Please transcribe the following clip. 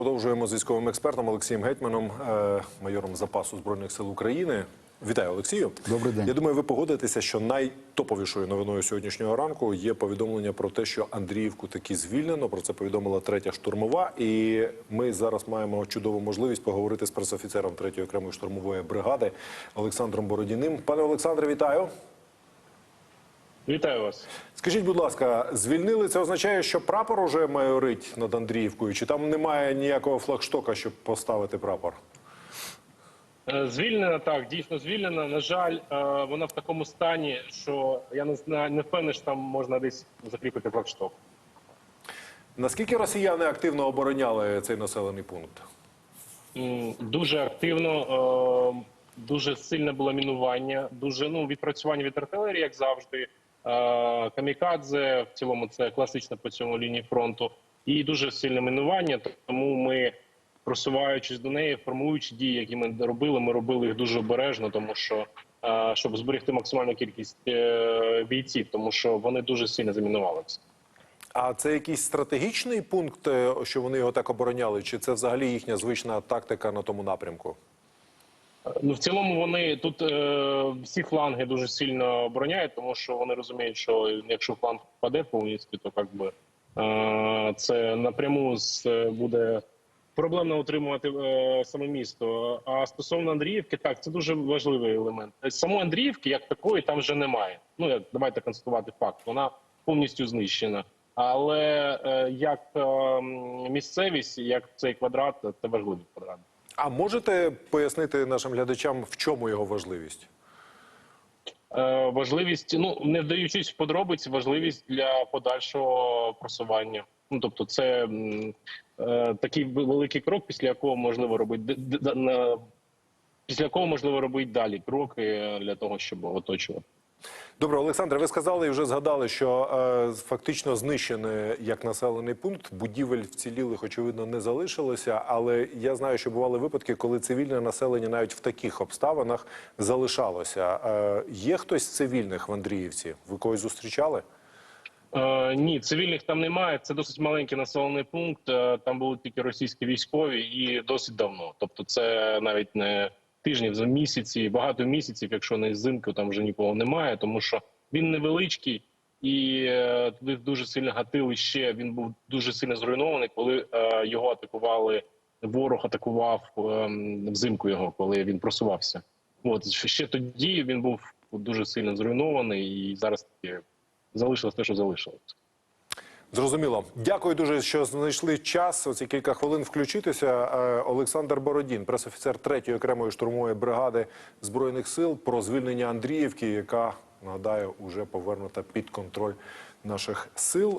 Продовжуємо з військовим експертом Олексієм Гетьманом, е, майором запасу збройних сил України. Вітаю, Олексію. Добрий день. Я думаю, ви погодитеся, що найтоповішою новиною сьогоднішнього ранку є повідомлення про те, що Андріївку таки звільнено. Про це повідомила третя штурмова. І ми зараз маємо чудову можливість поговорити з пресофіцером третьої окремої штурмової бригади Олександром Бородіним. Пане Олександре, вітаю. Вітаю вас. Скажіть, будь ласка, звільнили це означає, що прапор уже майорить над Андріївкою? Чи там немає ніякого флагштока, щоб поставити прапор? Е, Звільнена так, дійсно звільнена. На жаль, е, вона в такому стані, що я не знаю, не впевнений, що там можна десь закріпити флагшток. Наскільки росіяни активно обороняли цей населений пункт? Дуже активно, е, дуже сильне було мінування, дуже ну відпрацювання від артилерії, як завжди. Е, Камікадзе в цілому це класична по цьому лінії фронту, і дуже сильне мінування. Тому ми, просуваючись до неї, формуючи дії, які ми робили, ми робили їх дуже обережно, тому що е, щоб зберегти максимальну кількість е, бійців, тому що вони дуже сильно замінувалися. А це якийсь стратегічний пункт, що вони його так обороняли? Чи це взагалі їхня звична тактика на тому напрямку? Ну в цілому вони тут е, всі фланги дуже сильно обороняють, тому що вони розуміють, що якщо фланг впаде повністю, то як би е, це напряму з буде проблемно утримувати е, саме місто. А стосовно Андріївки, так це дуже важливий елемент. Самої Андріївки, як такої, там вже немає. Ну давайте констатувати факт, вона повністю знищена. Але е, як е, місцевість, як цей квадрат, це важливий квадрат. А можете пояснити нашим глядачам, в чому його важливість? Е, важливість, ну не вдаючись в подробиці, важливість для подальшого просування. Ну тобто, це е, такий великий крок, після якого можливо робити після якого можливо робити далі кроки для того, щоб оточувати. Добре, Олександре, ви сказали і вже згадали, що е, фактично знищений як населений пункт. Будівель вцілілих, очевидно, не залишилося. Але я знаю, що бували випадки, коли цивільне населення навіть в таких обставинах залишалося. Е, є хтось з цивільних в Андріївці? Ви когось зустрічали? Е, ні, цивільних там немає. Це досить маленький населений пункт. Е, Там були тільки російські військові і досить давно. Тобто, це навіть не тижнів, за місяці, багато місяців, якщо не зимку, там вже нікого немає, тому що він невеличкий і е, туди дуже сильно гатили ще. Він був дуже сильно зруйнований, коли е, його атакували. Ворог атакував е, взимку його, коли він просувався. От ще тоді він був дуже сильно зруйнований, і зараз залишилось те, що залишилось. Зрозуміло. Дякую дуже, що знайшли час. Оці кілька хвилин включитися. Е, Олександр Бородін, пресофіцер 3-ї окремої штурмової бригади збройних сил, про звільнення Андріївки, яка нагадаю, уже повернута під контроль наших сил.